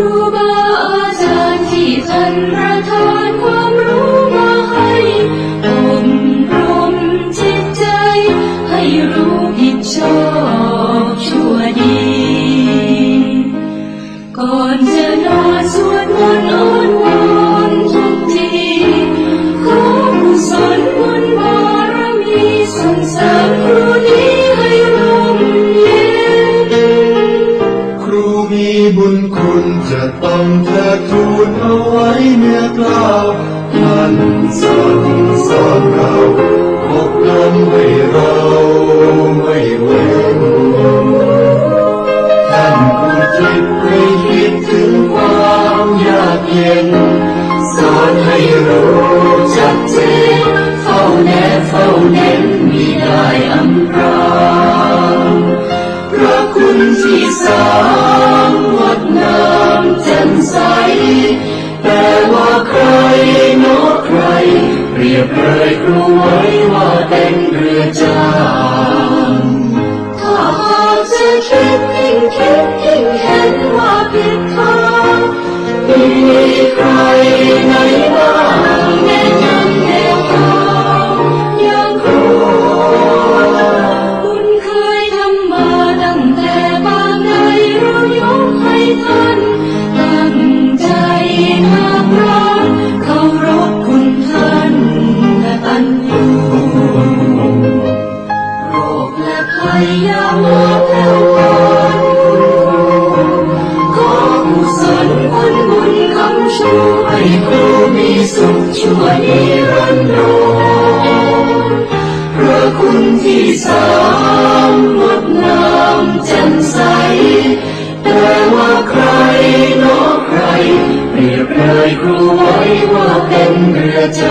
รูบาอาจารย์ที่ท่านประทานความรู้มาให้อบรมจิตใจ ให้รู้ผิดชอบชั่วดี ก่อนจะนอนสวดมนต์อ้อนวอนทุกทีขอกุศลบุญบารมีส่งเสริมครูนี้ให้ร่มเย็นครูมีบุญ จะต้องเธอทูลเอาไว้เนื้อกล่าวท่านสั่งสอนเราอบรมให้เรา เป็ สุขชั่วนิรันดรพระคุณที่สามงดงามแจ่มใส แต่ว่าใครนอใคร เปรียบเลยครูไว้ว่าเป็นเรือจ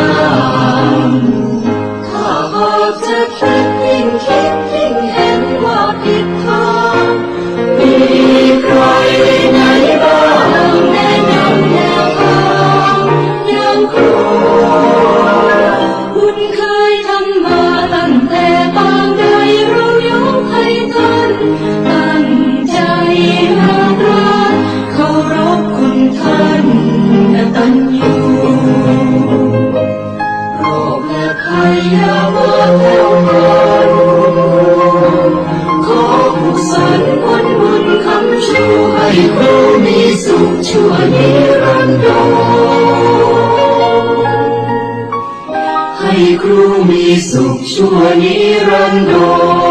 กุศลผลบุญคำชูให้ครูมีสุขชั่วนิรันดรให้ครูมีสุขชั่วนิรันดร